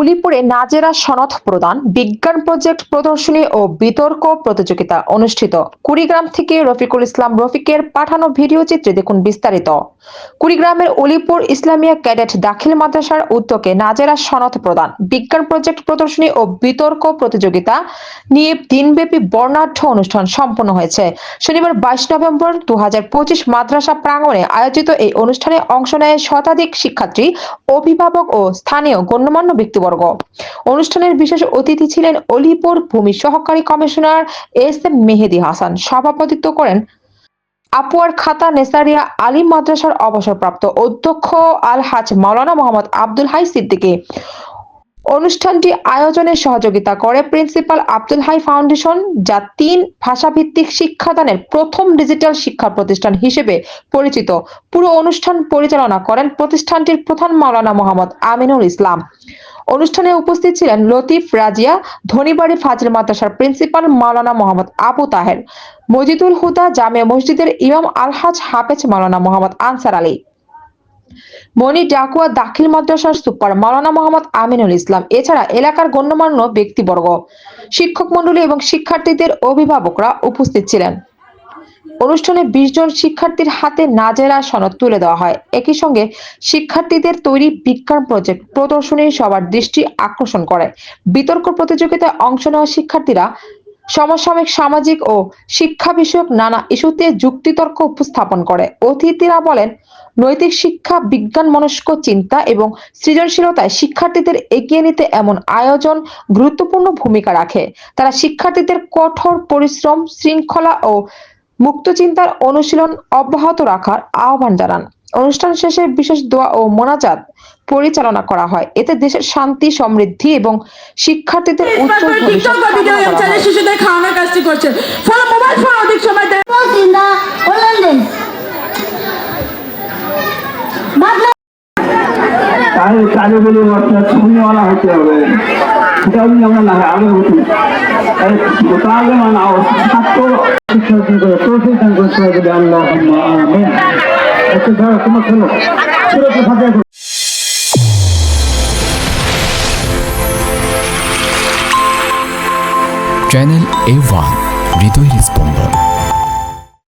উলিপুরে নাজেরা সনদ প্রদান, বিজ্ঞান প্রজেক্ট প্রদর্শনী ও বিতর্ক প্রতিযোগিতা অনুষ্ঠিত। কুড়িগ্রাম থেকে রফিকুল ইসলাম রফিকের পাঠানো ভিডিও চিত্রে দেখুন বিস্তারিত। কুড়িগ্রামের অলিপুর ইসলামিয়া ক্যাডেট দাখিল মাদ্রাসার উদ্যোগে নাজেরা সনদ প্রদান, বিজ্ঞান প্রজেক্ট প্রদর্শনী ও বিতর্ক প্রতিযোগিতা নিয়ে দিনব্যাপী বর্ণাঢ্য অনুষ্ঠান সম্পন্ন হয়েছে। শনিবার বাইশ নভেম্বর দু মাদ্রাসা প্রাঙ্গণে আয়োজিত এই অনুষ্ঠানে অংশ নেয় শতাধিক শিক্ষার্থী, অভিভাবক ও স্থানীয় গণ্যমান্য ব্যক্তিবর্গ। অনুষ্ঠানের বিশেষ অতিথি ছিলেন অলিপুর ভূমি সহকারী commissioner S M Mehedi Hasan. সভাপতিত্ব করেন আপুয়ার খাতা নেসারিয়া আলিম মাদ্রাসার অবসরপ্রাপ্ত অধ্যক্ষ আলহাজ মাওলানা মোহাম্মদ আব্দুল হাই সিদ্দিকী। অনুষ্ঠানটি আয়োজনে সহযোগিতা করে প্রিন্সিপাল আব্দুল হাই ফাউন্ডেশন, যা তিন ভাষাভিত্তিক শিক্ষাদানের প্রথম ডিজিটাল শিক্ষা প্রতিষ্ঠান হিসেবে পরিচিত। পুরো অনুষ্ঠান পরিচালনা করেন প্রতিষ্ঠানটির প্রধান মাওলানা মোহাম্মদ আমিনুল ইসলাম। অনুষ্ঠানে উপস্থিত ছিলেন লতিফ রাজিয়া, ধনীবাড়ি ফাজিল মাদ্রাসার প্রিন্সিপাল মাওলানা মোহাম্মদ আবু তাহের, মজিদুল হুদা জামে মসজিদের ইমাম আলহাজ হাফেজ মাওলানা মোহাম্মদ আনসার আলী, মনি ডাকুয়া দাখিল মাদ্রাসার সুপার মাওলানা মোহাম্মদ আমিনুল ইসলাম, এছাড়া এলাকার গণ্যমান্য ব্যক্তিবর্গ, শিক্ষক মণ্ডলী এবং শিক্ষার্থীদের অভিভাবকরা উপস্থিত ছিলেন। অনুষ্ঠানে বিশ জন শিক্ষার্থীর হাতে নাজেরা সনদ তুলে দেওয়া হয়। একই সঙ্গে শিক্ষার্থীদের তৈরি বিজ্ঞান প্রজেক্ট প্রদর্শনী সবার দৃষ্টি আকর্ষণ করে। বিতর্ক প্রতিযোগিতায় অংশ নেওয়া শিক্ষার্থীরা সমসাময়িক সামাজিক ও শিক্ষা বিষয়ক নানা ইস্যুতে যুক্তিতর্ক উপস্থাপন করে। অতিথিরা বলেন, নৈতিক শিক্ষা, বিজ্ঞান মনস্ক চিন্তা এবং সৃজনশীলতায় শিক্ষার্থীদের এগিয়ে নিতে এমন আয়োজন গুরুত্বপূর্ণ ভূমিকা রাখে। তারা শিক্ষার্থীদের কঠোর পরিশ্রম, শৃঙ্খলা ও মুক্ত চিন্তার অনুশীলন অব্যাহত রাখার আহ্বান জানান। অনুষ্ঠান শেষে বিশেষ দোয়া ও মোনাজাত পরিচালনা করা হয়। এতে দেশের শান্তি সমৃদ্ধি এবং শিক্ষার্থীদের উজ্জ্বল ভবিষ্যৎ টিকটক ভিডিও কামনা করা চ্যানেল। শিশুদের খাওয়ানোর কাজটি করছে। ফলে মোবাইল ফোন অধিক সময় দেয়। was in the Hollandaise. Madla তাহলে কাজগুলি আপনার ছবিওয়ালা হতে হবে। সেটাও আমরা না আগে উঠি তাহলে ছাত্র শিক্ষার্থী করে প্রশিক্ষণ করতে হবে যদি আল্লাহ আমিন একটু ধরো তোমার শোনো সুরক্ষা ফাঁকা চ্যানেল এ ওয়ান হৃদয় স্পন্দন